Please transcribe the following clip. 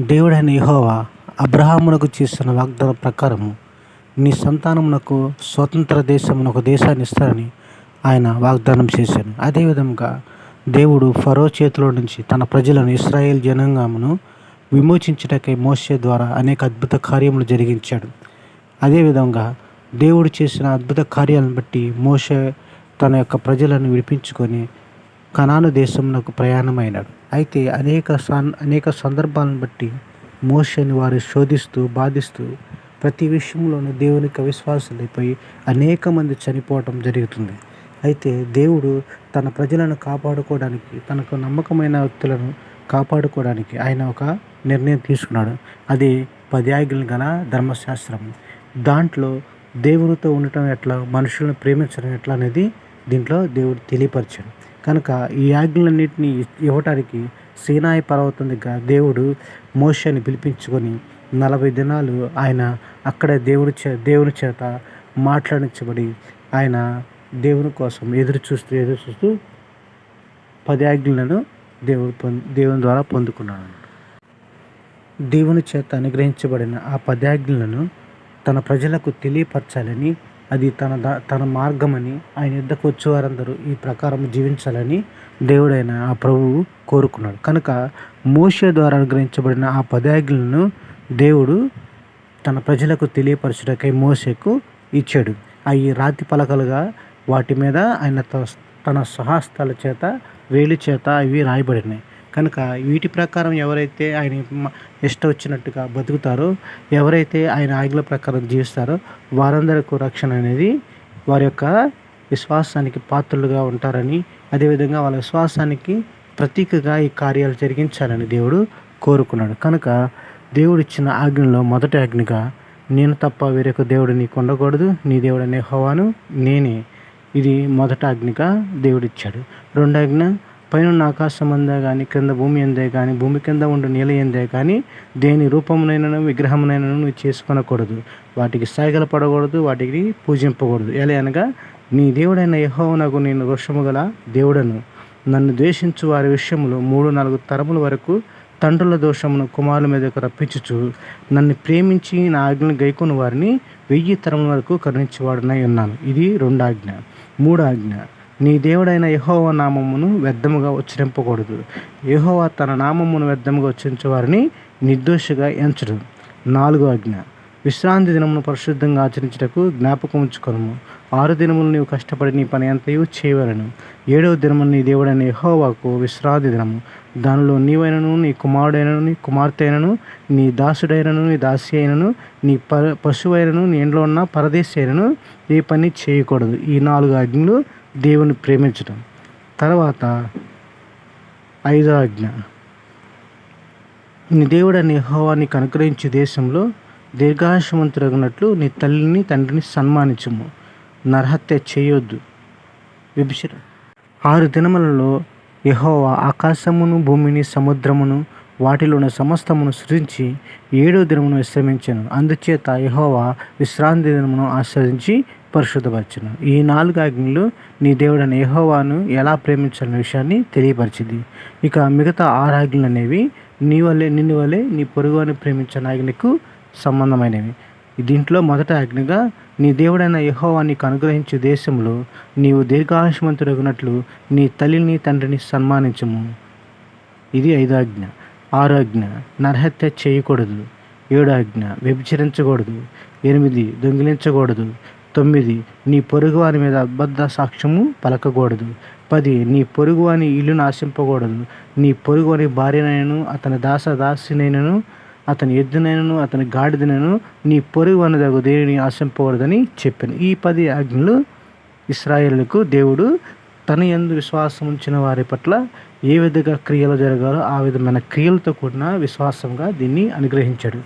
దేవుడైన యహోవా అబ్రహామునకు చేసిన వాగ్దానం ప్రకారము నీ సంతానమునకు స్వతంత్ర దేశమునకు దేశాన్ని ఇస్తారని ఆయన వాగ్దానం చేశాను అదేవిధంగా దేవుడు ఫరో చేతిలో నుంచి తన ప్రజలను ఇస్రాయేల్ జనాంగమును విమోచించటకై మోసే ద్వారా అనేక అద్భుత కార్యములు జరిగించాడు. అదేవిధంగా దేవుడు చేసిన అద్భుత కార్యాలను బట్టి మోసే తన యొక్క ప్రజలను విడిపించుకొని కనాను దేశమునకు ప్రయాణమైనాడు. అయితే అనేక అనేక సందర్భాలను బట్టి మోషని వారు శోధిస్తూ బాధిస్తూ ప్రతి విషయంలోనూ దేవునికి అవిశ్వాసులైపోయి అనేక మంది చనిపోవటం జరుగుతుంది. అయితే దేవుడు తన ప్రజలను కాపాడుకోవడానికి తనకు నమ్మకమైన వ్యక్తులను కాపాడుకోవడానికి ఆయన ఒక నిర్ణయం తీసుకున్నాడు. అది పది ఆజ్ఞలు గల ధర్మశాస్త్రం. దాంట్లో దేవునితో ఉండటం ఎట్లా మనుషులను ప్రేమించడం ఎట్లా అనేది దీంట్లో దేవుడు తెలియపరిచాడు. కనుక ఈ ఆజ్ఞలన్నింటినీ ఇవ్వటానికి సీనాయి పర్వతం దగ్గర దేవుడు మోషని పిలిపించుకొని నలభై దినాలు ఆయన అక్కడ దేవుడి చే దేవుని చేత మాట్లాడించబడి ఆయన దేవుని కోసం ఎదురు చూస్తూ ఎదురు చూస్తూ పది ఆజ్ఞలను దేవుడు పొంది దేవుని ద్వారా పొందుకున్నాడు. దేవుని చేత అనుగ్రహించబడిన ఆ పదాజ్ఞలను తన ప్రజలకు తెలియపరచాలని అది తన దా తన మార్గమని ఆయన యుద్ధకు వచ్చేవారందరూ ఈ ప్రకారం జీవించాలని దేవుడైన ఆ ప్రభువు కోరుకున్నాడు. కనుక మోషే ద్వారా అనుగ్రహించబడిన ఆ పదాజ్ఞలను దేవుడు తన ప్రజలకు తెలియపరచుటకై మోసకు ఇచ్చాడు. అవి రాతి పలకలుగా వాటి మీద ఆయన తన సహాస్తాల చేత వేలి చేత అవి రాయబడినాయి. కనుక వీటి ప్రకారం ఎవరైతే ఆయన ఇష్టం వచ్చినట్టుగా బతుకుతారో ఎవరైతే ఆయన ఆజ్ఞల ప్రకారం జీవిస్తారో వారందరకు రక్షణ అనేది వారి యొక్క విశ్వాసానికి పాత్రలుగా ఉంటారని అదేవిధంగా వాళ్ళ విశ్వాసానికి ప్రతీకగా ఈ కార్యాలు జరిగించాలని దేవుడు కోరుకున్నాడు. కనుక దేవుడు ఇచ్చిన ఆజ్ఞలో మొదటి ఆజ్ఞగా నేను తప్ప వేరొక దేవుడు నీకు ఉండకూడదు నీ దేవుడు అనే హోవాను నేనే. ఇది మొదట ఆజ్ఞగా దేవుడిచ్చాడు రెండో ఆజ్ఞ పైన ఆకాశం అందే కానీ క్రింద భూమి అందే కానీ భూమి కింద ఉండు నీల ఎందే కానీ దేని రూపమునైనను విగ్రహమునైనను నువ్వు చేసుకొనకూడదు. వాటికి సాయిగల పడకూడదు వాటికి పూజింపకూడదు. ఎలా అనగా నీ దేవుడైన యహోవనకు నేను వృషము గల దేవుడను. నన్ను ద్వేషించు వారి విషయంలో మూడు నాలుగు తరముల వరకు తండ్రుల దోషమును కుమారుల మీదకు రప్పించుచు. నన్ను ప్రేమించి నా ఆజ్ఞను గైకొని వారిని వెయ్యి తరముల వరకు కరుణించేవాడునై ఉన్నాను. ఇది రెండు ఆజ్ఞ మూడు ఆజ్ఞ నీ దేవుడైన యహోవ నామమును వ్యర్థముగా ఉచ్చరింపకూడదు. యహోవ తన నామమును వ్యర్థముగా ఉచ్చరించే వారిని నిర్దోషిగా ఎంచడు. నాలుగో ఆజ్ఞ. విశ్రాంతి దినమును పరిశుద్ధంగా ఆచరించటకు జ్ఞాపకం ఉంచుకొనము. ఆరు దినములు నీవు కష్టపడి నీ పని అంతయు చేయవలను. ఏడవ దినము నీ దేవుడైన యహోవాకు విశ్రాంతి దినము. దానిలో నీవైనను నీ కుమారుడైనను నీ కుమార్తె అయినను నీ దాసుడైనను నీ దాసి అయినను నీ ప పశువైనను నీ ఇంట్లో ఉన్న పరదేశి అయినను ఏ పని చేయకూడదు. ఈ నాలుగు ఆజ్ఞలు దేవుని ప్రేమించడం తర్వాత ఐదో ఆజ్ఞ. నీ దేవుడని యెహోవా నీకు అనుగ్రహించే దేశంలో దీర్ఘాయుషమంతురగినట్లు నీ తల్లిని తండ్రిని సన్మానించము. నరహత్య చేయొద్దు. విభిష ఆరు దినములలో యహోవా ఆకాశమును భూమిని సముద్రమును వాటిలోని సమస్తమును సృజించి ఏడో దినమును విశ్రమించను. అందుచేత యహోవా విశ్రాంతి దినమును ఆస్వాదించి పరిశుద్ధపరచను. ఈ నాలుగు ఆజ్ఞలు నీ దేవుడైన యహోవాను ఎలా ప్రేమించాలనే విషయాన్ని తెలియపరిచింది. ఇక మిగతా ఆరు ఆజ్ఞలు అనేవి నీ వల్లే నిన్ను వల్లే నీ పొరుగుని ప్రేమించిన ఆజ్ఞకు సంబంధమైనవి. దీంట్లో మొదట ఆజ్ఞగా నీ దేవుడైన యహోవా నీకు దేశంలో నీవు దీర్ఘాయుష్మంతుడగినట్లు నీ తల్లిని తండ్రిని సన్మానించము. ఇది ఐదో ఆజ్ఞ ఆరో ఆజ్ఞ నరహత్య చేయకూడదు. ఏడో ఆజ్ఞ వ్యభిచరించకూడదు. ఎనిమిది. దొంగిలించకూడదు. తొమ్మిది. నీ పొరుగువాని మీద అబద్ధ సాక్ష్యము పలకకూడదు. పది. నీ పొరుగువాని ఇల్లు నాశింపకూడదు. నీ పొరుగువాని భార్యనైనను అతని దాస దాసినైనను అతని ఎద్దునైనను అతని గాడిదనను నీ పొరుగు అనదగు దేనిని ఆశింపకూడదని చెప్పాను. ఈ పది ఆజ్ఞలు ఇస్రాయేళ్ళకు దేవుడు తన ఎందు విశ్వాసం ఉంచిన వారి పట్ల ఏ విధంగా క్రియలు జరగాలో ఆ విధమైన క్రియలతో కూడిన విశ్వాసంగా దీన్ని అనుగ్రహించాడు.